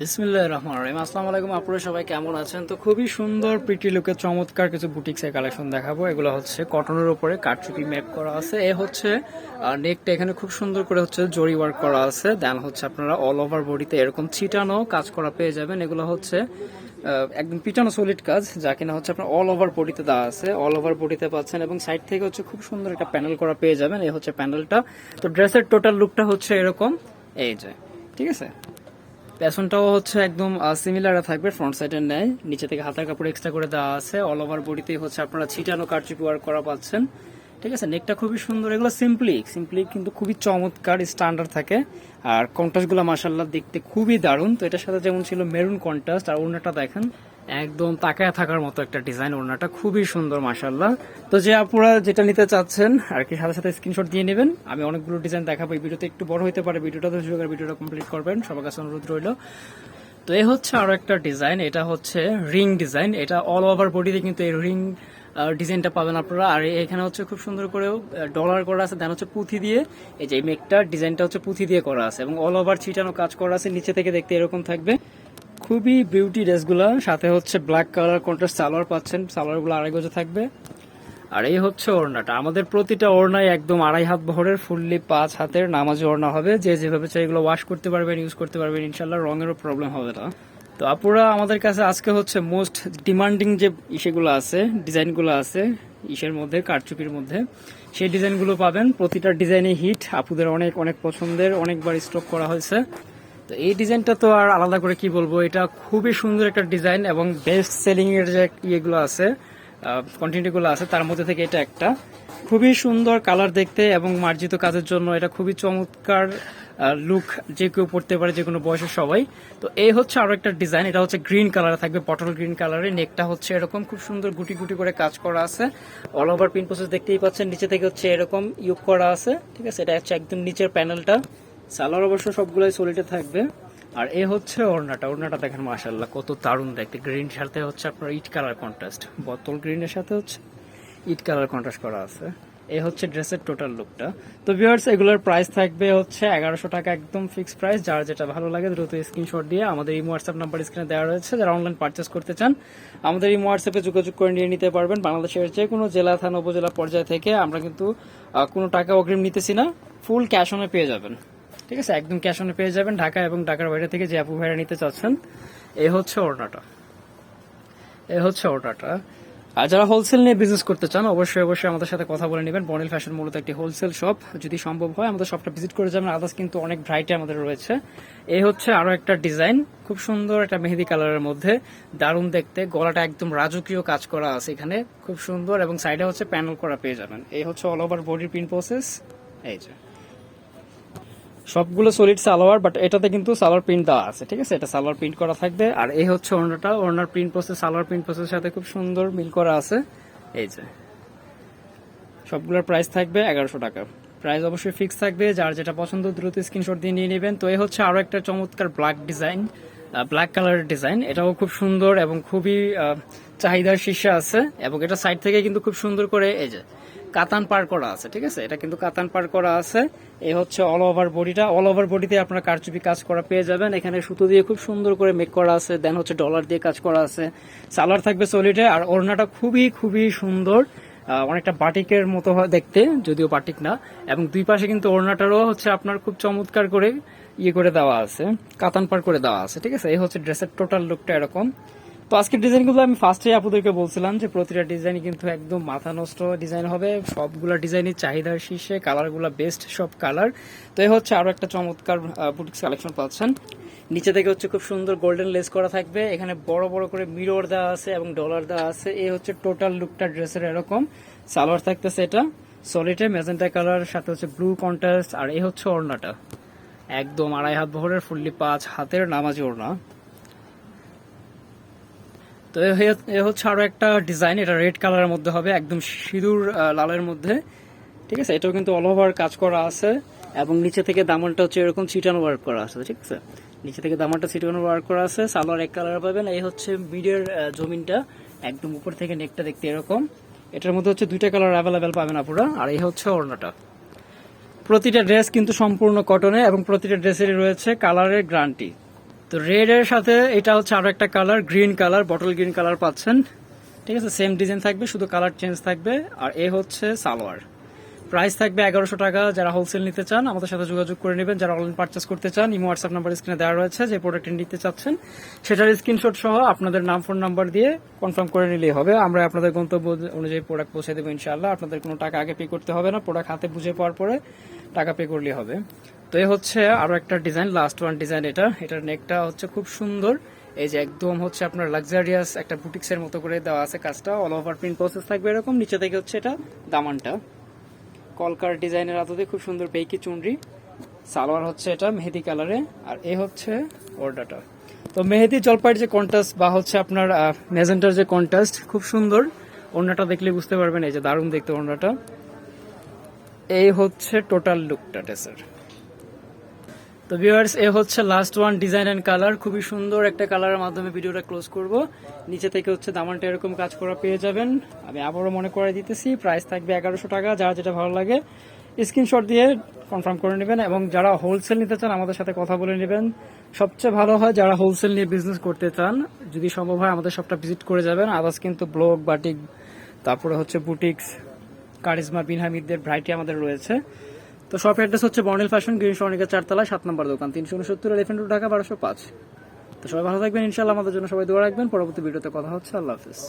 বিসমিল্লাহ রহমান রহিম। আসসালামু আলাইকুম আপনারা সবাই কেমন আছেন? তো খুবই সুন্দর প্রিটি লুকের চমৎকার কিছু বুটিক্সের কালেকশন দেখাবো। এগুলো হচ্ছে কটনের উপরে কাটচুপি ম্যাপ করা আছে। এ হচ্ছে নেকটা এখানে খুব সুন্দর করে হচ্ছে জরি ওয়ার্ক করা আছে। দেন হচ্ছে আপনারা অল ওভার বডিতে এরকম ছিটানো কাজ করা পেয়ে যাবেন। এগুলো হচ্ছে একদম পিটানো সলিড কাজ, যা কিনা হচ্ছে আপনার অল ওভার বডিতে দেওয়া আছে। অল ওভার বডিতে পাচ্ছেন এবং সাইড থেকে হচ্ছে খুব সুন্দর একটা প্যানেল করা পেয়ে যাবেন। এই হচ্ছে প্যানেলটা তো ড্রেসের টোটাল লুকটা হচ্ছে এরকম। এই যে, ঠিক আছে? পেছনটাও হচ্ছে একদম সিমিলার থাকবে ফ্রন্ট সাইডের ন্যায় নিচে থেকে হাতার কাপড় এক্সট্রা করে দেওয়া আছে। অল ওভার বডিতেই হচ্ছে আপনারা ছিটানো কারচুপি ওয়ার্ক করা পাচ্ছেন। ঠিক আছে নেকটা খুবই সুন্দর। এগুলো সিম্পলি সিম্পলি কিন্তু খুবই চমৎকার স্ট্যান্ডার্ড থাকে। আর কন্ট্রাস্টগুলো মাসাল্লাহ দেখতে খুবই দারুণ। তো এটার সাথে যেমন ছিল মেরুন কন্ট্রাস্ট আর অন্যটা দেখেন একদম তাকায় থাকার মতো একটা ডিজাইন ওড়নাটা, খুবই সুন্দর মাসাল্লাহ তো যে আপনারা যেটা নিতে চাচ্ছেন, আর কি সাথে সাথে স্ক্রিনশট দিয়ে নেবেন। আমি অনেকগুলো ডিজাইন দেখাবো, এই ভিডিওতে একটু বড় হতে পারে, ভিডিওটা তো ভিডিওটা কমপ্লিট করবেন, সবার কাছে অনুরোধ রইল। তো এই হচ্ছে আরও একটা ডিজাইন এটা হচ্ছে রিং ডিজাইন এটা অল ওভার বডিতে কিন্তু এই রিং ডিজাইনটা পাবেন আপনারা। আর এখানে হচ্ছে খুব সুন্দর করেও ডলার করা আছে দেন হচ্ছে পুঁথি দিয়ে, এই যে মেকটা ডিজাইনটা হচ্ছে পুঁথি দিয়ে করা আছে, এবং অল ওভার ছিটানো কাজ করা আছে, নিচে থেকে দেখতে এরকম থাকবে। খুবই বিউটি ড্রেসগুলো সাথে হচ্ছে ব্ল্যাক কালার কন্ট্রাস্ট সালোয়ার পাচ্ছেন, সালোয়ারগুলো আড়াই গজে থাকবে। আর এই হচ্ছে ওড়নাটা, আমাদের প্রতিটা ওড়নায় একদম আড়াই হাত বহরের ফুললি পাঁচ হাতের নামাজি ওড়না হবে। যে যেভাবে চাই এগুলো ওয়াশ করতে পারবেন ইউজ করতে পারবেন ইনশাল্লাহ রঙেরও প্রবলেম হবে না। তো আপুরা, আমাদের কাছে আজকে হচ্ছে মোস্ট ডিমান্ডিং যে ইসেগুলো আছে, ডিজাইনগুলো আছে, ইসের মধ্যে, কারচুপির মধ্যে, সেই ডিজাইনগুলো পাবেন। প্রতিটা ডিজাইনে হিট আপুদের অনেক অনেক পছন্দের, অনেকবার স্টক করা হয়েছে। তো এই ডিজাইনটা তো আর আলাদা করে কি বলব? এটা খুবই সুন্দর একটা ডিজাইন এবং বেস্ট সেলিং এর যে ইয়েগুলো আছে কন্টিনিউগুলো আছে, তার মধ্যে থেকে এটা একটা। খুবই সুন্দর কালার দেখতে এবং মার্জিত কাজের জন্য এটা খুবই চমৎকার লুক যে কেউ পড়তে পারে যে কোনো বয়সের সবাই। তো এই হচ্ছে আরও একটা ডিজাইন, এটা হচ্ছে গ্রিন কালার থাকবে পটল গ্রিন কালারের নেকটা হচ্ছে এরকম, খুব সুন্দর গুটি গুটি করে কাজ করা আছে। অল ওভার পিন প্রসেস দেখতেই পাচ্ছেন, নিচে থেকে হচ্ছে এরকম ইউক করা আছে, ঠিক আছে? এটা হচ্ছে একদম নিচের প্যানেলটা সালোয়ার অবশ্য সবগুলোই সলিডে থাকবে। আর এ হচ্ছে ওড়নাটা। ওড়নাটা দেখেন মাশাল্লাহ কত দারুণ দেখতে। গ্রিন সাথে হচ্ছে আপনার ইট কালার কন্ট্রাস্ট বোতল গ্রিনের সাথে হচ্ছে ইট কালার কন্ট্রাস্ট করা আছে। এ হচ্ছে ড্রেসের টোটাল লুকটা তো ভিউয়ার্স এগুলোর প্রাইস থাকবে হচ্ছে এগারোশো টাকা একদম ফিক্সড প্রাইস যার যেটা ভালো লাগে দ্রুত স্ক্রিনশট দিয়ে আমাদের এই হোয়াটসঅ্যাপ নাম্বার স্ক্রিনে দেওয়া রয়েছে। যারা অনলাইন পারচেস করতে চান, আমাদের এই হোয়াটসঅ্যাপে যোগাযোগ করে নিয়ে নিতে পারবেন। বাংলাদেশের যে কোনো জেলা, থানা, উপজেলা পর্যায় থেকে আমরা কিন্তু কোনো টাকা অগ্রিম নিতেছি না। ফুল ক্যাশ অনে পেয়ে যাবেন। ঠিক আছে, একদম ক্যাশ অনে পেয়ে যাবেন ঢাকা এবং ঢাকার বাইরে থেকে যে আপু ভাইরা নিতে চাচ্ছেন। এই হচ্ছে ওড়নাটা। এই হচ্ছে ওড়নাটা। আর যারা হোলসেল নিয়ে বিজনেস করতে চান, অবশ্যই অবশ্যই আমাদের সাথে কথা বলে নেবেন। বনিল ফ্যাশন মূলত একটি হোলসেল শপ যদি সম্ভব হয়, আমাদের শপটা ভিজিট করে যাবেন। আদার্স কিন্তু অনেক ভ্রাইটি আমাদের রয়েছে। এই হচ্ছে আরও একটা ডিজাইন খুব সুন্দর একটা মেহেদি কালারের মধ্যে। দারুণ দেখতে। গলাটা একদম রাজকীয় কাজ করা আছে এখানে। খুব সুন্দর এবং সাইডে হচ্ছে প্যানেল করা পেয়ে যাবেন। এই হচ্ছে অল ওভার বডির প্রিন্ট প্রসেস এই যে। সবগুলো সলিড সালোয়ার বাট এটাতে কিন্তু সালোয়ার প্রিন্ট দেওয়া আছে, ঠিক আছে? এটা সালোয়ার প্রিন্ট করা থাকবে, আর এই হচ্ছে ওড়নাটা। ওড়নার প্রিন্ট প্রসেস সালোয়ার প্রিন্ট প্রসেসের সাথে খুব সুন্দর মিল করা আছে। এই যে। সবগুলোর প্রাইস থাকবে এগারোশো টাকা। প্রাইস অবশ্যই ফিক্স থাকবে, যার যেটা পছন্দ, দ্রুত স্ক্রিনশট দিয়ে নিয়ে নেবেন। তো এই হচ্ছে আরও একটা চমৎকার ব্ল্যাক ডিজাইন ব্ল্যাক কালারের ডিজাইন এটাও খুব সুন্দর এবং খুবই চাহিদার শীর্ষে আছে, এবং এটা সাইড থেকে কিন্তু খুব সুন্দর করে, এই যে কাতান পার করা আছে, ঠিক আছে? এটা কিন্তু কাতান পার করা আছে। এই হচ্ছে অল ওভার বডিটা অল ওভার বডিতে আপনারা কারচুপি কাজ করা পেয়ে যাবেন। এখানে সুতো দিয়ে খুব সুন্দর করে মেক করা আছে। দেন হচ্ছে ডলার দিয়ে কাজ করা আছে। সালার থাকবে সলিডে আর ওড়নাটা খুবই খুবই সুন্দর। অনেকটা বাটিকের মতো হয় দেখতে, যদিও বাটিক না। এবং দুই পাশে কিন্তু ওড়নাটারও হচ্ছে আপনার খুব চমৎকার করে ইয়ে করে দেওয়া আছে। কাতান পার করে দেওয়া আছে, ঠিক আছে? এই হচ্ছে ড্রেসের টোটাল লুকটা এরকম। তো আজকের ডিজাইনগুলো আমি ফার্স্টে আপনাদেরকে বলছিলাম যে, প্রতিটা ডিজাইন কিন্তু একদম মাথা নষ্ট ডিজাইন হবে। সবগুলা ডিজাইনের চাহিদার শীর্ষে কালারগুলো বেস্ট সব কালার তো এই হচ্ছে আরও একটা চমৎকার বুটিক্স কালেকশন পাচ্ছেন। নিচে থেকে হচ্ছে খুব সুন্দর গোল্ডেন লেস করা থাকবে। এখানে বড় বড় করে মিরর দেওয়া আছে এবং ডলার দেওয়া আছে। এই হচ্ছে টোটাল লুকটা ড্রেসের এরকম। সালোয়ার থাকতেছে এটা। সলিটে মেজেন্টা কালার সাথে হচ্ছে ব্লু কন্ট্রাস্ট আর এই হচ্ছে ওড়নাটা। একদম আড়াই হাত বহরের ফুললি পাঁচ হাতের নামাজি ওড়না। তো এ হচ্ছে আরও একটা ডিজাইন এটা রেড কালারের মধ্যে হবে, একদম সিঁদুর লালের মধ্যে। ঠিক আছে? এটাও কিন্তু অল ওভার কাজ করা আছে, এবং নিচে থেকে দামনটা হচ্ছে এরকম চিটানো ওয়ার্ক করা আছে, ঠিক আছে? নিচে থেকে দামনটা চিটানো ওয়ার্ক করা আছে, সালোয়ার এক কালার পাবেন, এই হচ্ছে মিডের জমিনটা, একদম উপর থেকে নেকটা দেখতে এরকম। এটার মধ্যে হচ্ছে দুইটা কালার অ্যাভেলেবেল পাবেন আপুরা, আর এই হচ্ছে ওড়নাটা। প্রতিটা ড্রেস কিন্তু সম্পূর্ণ কটনে এবং প্রতিটা ড্রেসেরই রয়েছে কালারের গ্যারান্টি তো রেড এর সাথে এটা হচ্ছে আরও একটা colour green colour bottle green colour পাচ্ছেন। ঠিক আছে সেম ডিজাইন থাকবে, শুধু কালার চেঞ্জ থাকবে, আর এ হচ্ছে সালোয়ার। প্রাইস থাকবে এগারোশো টাকা। যারা হোলসেল নিতে চান, আমাদের সাথে যোগাযোগ করে নেবেন। যারা অনলাইন পার্চেস করতে চান, ইমো হোয়াটসঅ্যাপ নাম্বার স্ক্রিনে দেওয়া রয়েছে, যে প্রোডাক্টটি নিতে চাচ্ছেন, সেটার স্ক্রিনশট সহ আপনাদের নাম ফোন নাম্বার দিয়ে কনফার্ম করে নিলেই হবে। আমরা আপনাদের গন্তব্য অনুযায়ী প্রোডাক্ট পৌঁছে দেবো ইনশাআল্লাহ। আপনাদের কোনো টাকা আগে পে করতে হবে না। প্রোডাক্ট হাতে বুঝে পাওয়ার পরে টাকা পে করলেই হবে। তো এ হচ্ছে আরও একটা ডিজাইন লাস্ট ওয়ান ডিজাইন এটা। এটার নেকটা হচ্ছে খুব সুন্দর। এই যে একদম হচ্ছে আপনার লাক্সারিয়াস একটা বুটিক্সের মতো করে দেওয়া আছে কাজটা। অল ওভার প্রিন্ট প্রসেস থাকবে এরকম। নিচে থেকে হচ্ছে এটা দামানটা। কলকার ডিজাইনের আদতে খুব সুন্দর পেইকি চুনরি। সালোয়ার হচ্ছে এটা মেহেদি কালারে, আর এ হচ্ছে ওর্ডাটা তো মেহেদি জলপাইয়ের যে কন্টাস্ট বা হচ্ছে আপনার মেজেন্টার যে কন্টাস্ট খুব সুন্দর। ওড়নাটা দেখলে বুঝতে পারবেন, এই যে দারুণ দেখতে ওড়নাটা। এই হচ্ছে টোটাল লুকটা ড্রেসের তো ভিউয়ার্স এ হচ্ছে last one design and colour খুবই সুন্দর একটা কালারের মাধ্যমে ভিডিওটা ক্লোজ করব। নিচে থেকে হচ্ছে দামানটা এরকম কাজ করা পেয়ে যাবেন। আমি আবারও মনে করে দিতেছি প্রাইস থাকবে এগারোশো টাকা, যার যেটা ভালো লাগে। স্ক্রিনশট দিয়ে কনফার্ম করে নেবেন এবং যারা হোলসেল নিতে চান, আমাদের সাথে কথা বলে নেবেন। সবচেয়ে ভালো হয় যারা হোলসেল নিয়ে বিজনেস করতে চান, যদি সম্ভব হয় আমাদের সবটা ভিজিট করে যাবেন। আদার্স কিন্তু ব্লগ বাটিক তারপরে হচ্ছে বুটিক্স কারিজমা বিনহামিদদের ভ্রাইটি আমাদের রয়েছে। তো শপ অ্যাড্রেস হচ্ছে বর্নেল ফ্যাশন গ্রিন সরণিকা চারতলা সাত নম্বর দোকান, তিনশো উনসত্তর এলিফেন্ট রোড, ঢাকা, বারোশো পাঁচ। তো সবাই ভালো থাকবেন ইনশাল্লাহ আমাদের জন্য সবাই দোয়া রাখবেন। পরবর্তী ভিডিওতে কথা হচ্ছে, আল্লাহ হাফিজ।